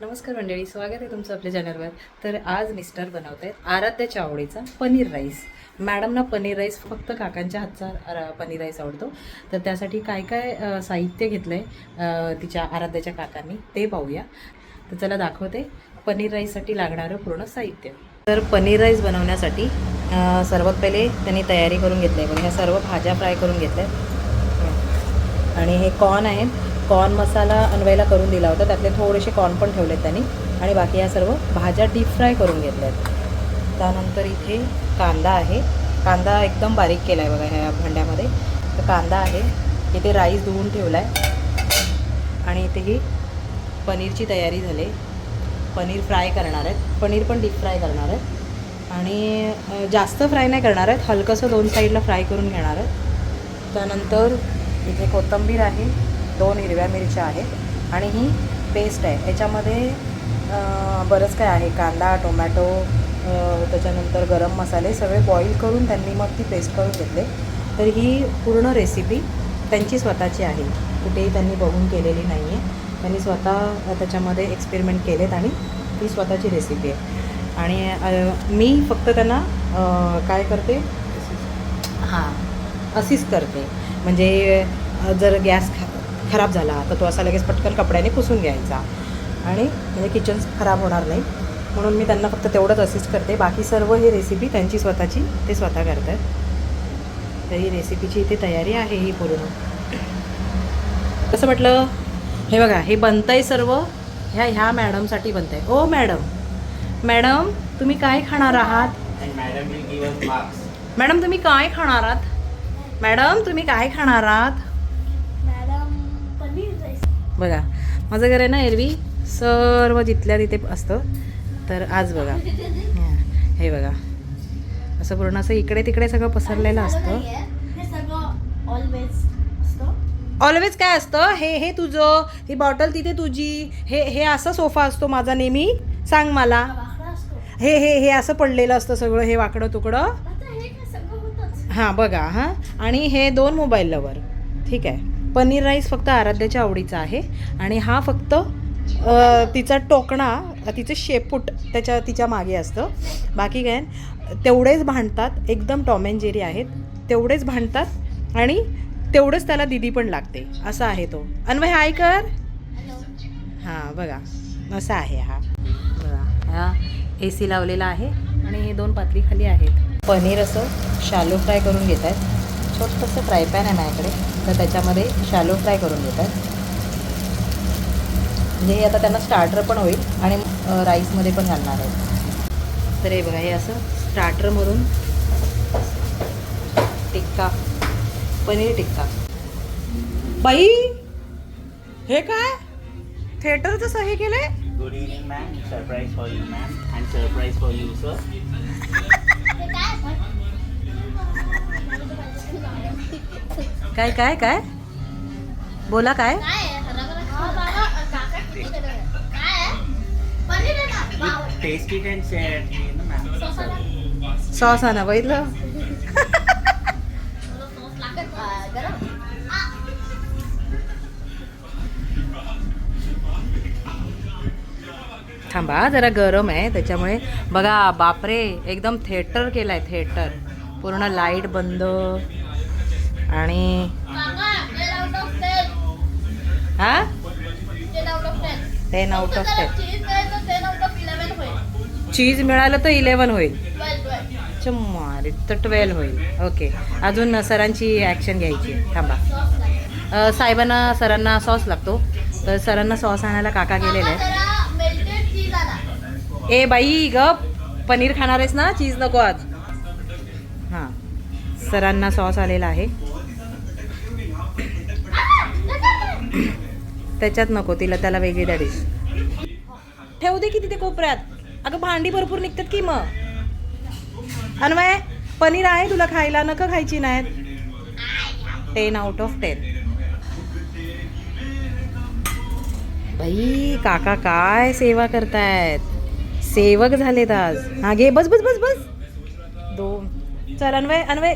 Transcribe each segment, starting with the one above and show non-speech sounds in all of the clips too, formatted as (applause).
नमस्कार मंडळी स्वागत आहे तुमचं आपल्या चॅनलवर तर आज मिस्टर बनवत आहेत आराध्याच्या आवडीचा पनीर राईस मॅडमना पनीर राईस फक्त काकांच्या हातचा पनीर राईस आवडतो. तर त्यासाठी काय काय साहित्य घेतलं आहे तिच्या आराध्याच्या काकांनी ते पाहूया. तर चला दाखवते पनीर राईससाठी लागणारं पूर्ण साहित्य. तर पनीर राईस बनवण्यासाठी सर्वात पहिले त्यांनी तयारी करून घेतली आहे ह्या सर्व भाज्या फ्राय करून घेतल्या आहेत. आणि हे कॉर्न आहेत कॉर्न मसाला अनवायला करून दिला होता. त्यातले थोडेसे कॉर्न पण ठेवलेत त्यांनी. आणि बाकी या सर्व भाज्या डीप फ्राय करून घेतल्या आहेत त्यानंतर इथे कांदा आहे. कांदा एकदम बारीक केला आहे बघा ह्या भांड्यामध्ये. तर कांदा आहे. इथे राईस धुवून ठेवला आहे आणि इथे ही पनीरची तयारी झाली. पनीर फ्राय करणार आहेत. पनीर पण डीप फ्राय करणार आहेत. आणि जास्त फ्राय नाही करणार आहेत. हलकंसं दोन साईडला फ्राय करून घेणार आहेत. त्यानंतर इथे कोथिंबीर आहे. दोन हिरव्या मिरच्या आहेत आणि ही पेस्ट आहे. याच्यामध्ये बरंच काय आहे. कांदा टोमॅटो त्याच्यानंतर गरम मसाले सगळे बॉईल करून त्यांनी मग ती पेस्ट करून घेतले. तर ही पूर्ण रेसिपी त्यांची स्वतःची आहे. कुठेही त्यांनी बघून केलेली नाही आहे त्यांनी स्वतः त्याच्यामध्ये एक्सपेरिमेंट केलेत आणि ती स्वतःची रेसिपी आहे. आणि मी फक्त त्यांना काय करते? हां असिस्ट करते. म्हणजे जर गॅस ख खराब झाला तर तो असा लगेच पटकन कपड्याने पुसून घ्यायचा. आणि म्हणजे किचन खराब होणार नाही. म्हणून मी त्यांना फक्त तेवढंच असिस्ट करते. बाकी सर्व ही रेसिपी त्यांची स्वतःची ते स्वतः करतात. तर ही रेसिपीची इथे तयारी आहे ही पूर्ण. कसं म्हटलं हे बघा हे बनतंय सर्व. ह्या ह्या मॅडमसाठी बनतंय. ओ मॅडम मॅडम तुम्ही काय खाणार आहात. मॅडम तुम्ही काय खाणार आहात? मॅडम तुम्ही काय खाणार आहात? बघा. माझं घर आहे ना एरवी? सर्व जिथल्या तिथे असतं. तर आज बघा. हा, बघा. असं पूर्ण असं इकडे तिकडे सगळं पसरलेलं असतं. सगळं ऑलवेज काय असतं? हे हे तुझं ही बॉटल तिथे तुझी हे हे असा सोफा असतो माझा नेहमी. सांग मला. हे हे हे असं पडलेलं असतं सगळं हे वाकडं तुकडं. हे हां बघा हां. आणि हे दोन मोबाईल लवर ठीक आहे. पनीर राईस फक्त आराध्याच्या आवडीचा आहे. आणि हा फक्त तिचा टोकणा तिचं शेपूट त्याच्या तिच्यामागे असतं. बाकी काय तेवढेच भांडतात. एकदम टॉम अँड जेरी आहेत. तेवढेच भांडतात आणि तेवढंच त्याला दिदी पण लागते. असा आहे तो. अन्वय हाय कर. हां बघा. असा आहे हा. बघा हा ए सी लावलेला आहे. आणि हे दोन पातळी खाली आहेत. पनीर असं शालो फ्राय करून घेत आहेत छोटंसं फ्राय पॅन आहे माझ्याकडे. तर त्याच्यामध्ये शालो फ्राय करून घेत आहेत म्हणजे हे आता त्यांना स्टार्टर पण होईल आणि राईसमध्ये पण घालणार आहेत. तर हे बघा हे असं स्टार्टरमधून टिक्का पनीर टिक्का. बाई हे काय? थिएटरचं सही केलंय? Good evening ma'am surprise for you ma'am and surprise for you sir it, you know, ma'am. सॉसाला? सॉस आणा बघितलं. (laughs) थांबा जरा गरम आहे त्याच्यामुळे बघा बापरे एकदम थिएटर केलाय थिएटर पूर्ण लाइट बंद. आणि हा? Ten out of ten cheese मिळालं तर इलेवन होईल. Twelve, तर ट्वेल्व होईल. ओके अजून सरांची ॲक्शन घ्यायची थांबा. साहेबांना सरांना सॉस लागतो. तर सरांना सॉस आणायला काका गेलेले आहेत. ए बाई ग पनीर खाणार आहेस ना? चीज नको आज. हां. सरांना सॉस आलेला आहे. त्याच्यात नको तिला त्याला वेगळी द्या डिश ठेवू दे की तिथे कोपऱ्यात. अगं भांडी भरपूर निघतात की मग? अन्वय पनीर आहे तुला खायला? नका खायची नाहीत. टेन आउट ऑफ टेन बाई काका काय सेवा करतायत? सेवक झालेत आज. हा घे बस बस बस बस. दोन. चल अन्वय अन्वय.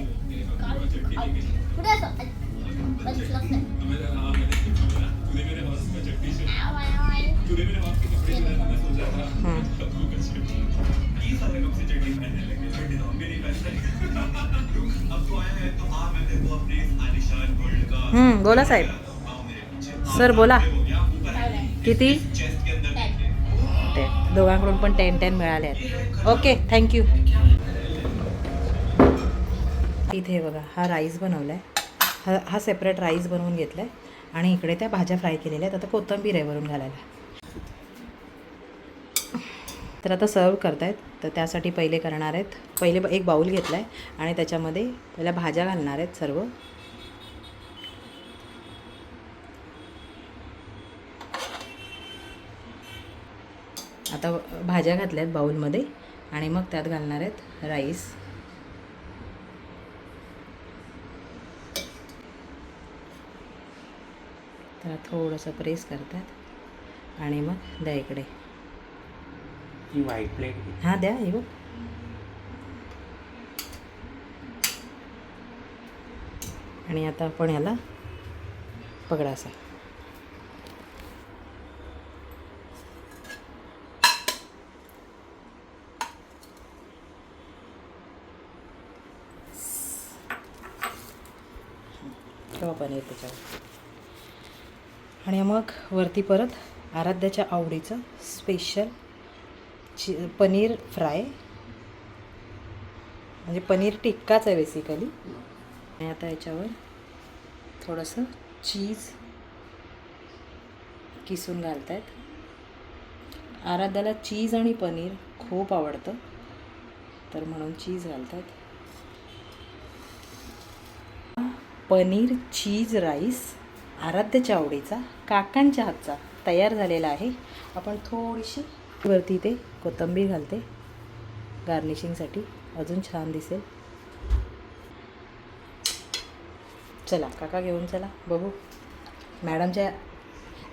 बोला साहेब. सर बोला. किती? दोघांकडून पण टेन टेन मिळाले आहेत. ओके थँक्यू इथे बघा हा राईस बनवला आहे हा हा सेपरेट राईस बनवून घेतला आहे आणि इकडे त्या भाज्या फ्राय केलेल्या आहेत. आता कोथिंबीर आहे वरून घालायला. तर आता सर्व करतायत. तर त्यासाठी पहिले करणार आहेत. पहिले एक बाऊल घेतला आहे आणि त्याच्यामध्ये पहिल्या भाज्या घालणार आहेत सर्व. आता भाज्या घातल्या आहेत बाऊलमध्ये आणि मग त्यात घालणार आहेत राईस तर थोडंसं प्रेस करतात आणि मग द्या इकडे. ती व्हाईट प्लेट हा द्या हे बघ. आणि आता आपण याला पकडा असा. ठेवा पनीर त्याच्यावर. आणि मग वरती परत आराध्याच्या आवडीचं स्पेशल चि पनीर फ्राय. म्हणजे पनीर टिक्काच आहे बेसिकली आणि आता याच्यावर थोडंसं चीज किसून घालत आहेत आराध्याला चीज आणि पनीर खूप आवडतं. तर म्हणून चीज घालतात पनीर चीज राईस आराध्याच्या आवडीचा काकांच्या हातचा तयार झालेला आहे. आपण थोडीशी वरती ते कोथिंबीर घालते. गार्निशिंगसाठी अजून छान दिसेल. चला काका घेऊन चला. बघू. मॅडमच्या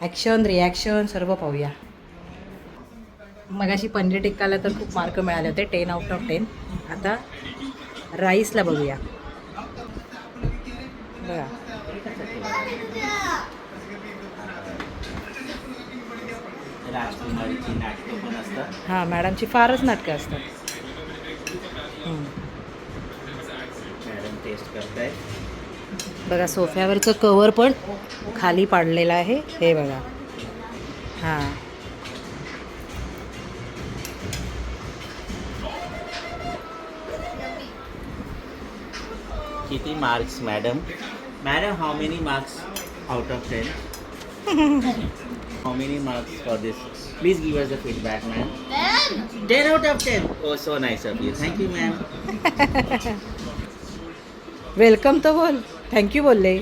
ॲक्शन रिॲक्शन सर्व पाहूया. मगाशी पनीर टिक्काला तर खूप मार्क मिळाले होते टेन आउट ऑफ टेन आता राईसला बघूया. बघा. राजकुमारीची नाटकं पण असतात. हां मॅडमची फारच नाटकं असतात. हं. मॅडम टेस्ट करतायत. बघा सोफ्यावरचं कवर पण खाली पाडलेलं आहे. हे बघा. हां. किती marks madam? Madam how many marks out of ten how many marks for this please give us the feedback ma'am ten out of ten oh so nice of you thank you ma'am welcome तर बोल thank you बोलले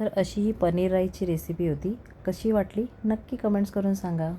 तर अशी ही paneer राईसची recipe होती. कशी वाटली? नक्की comments करून सांगा.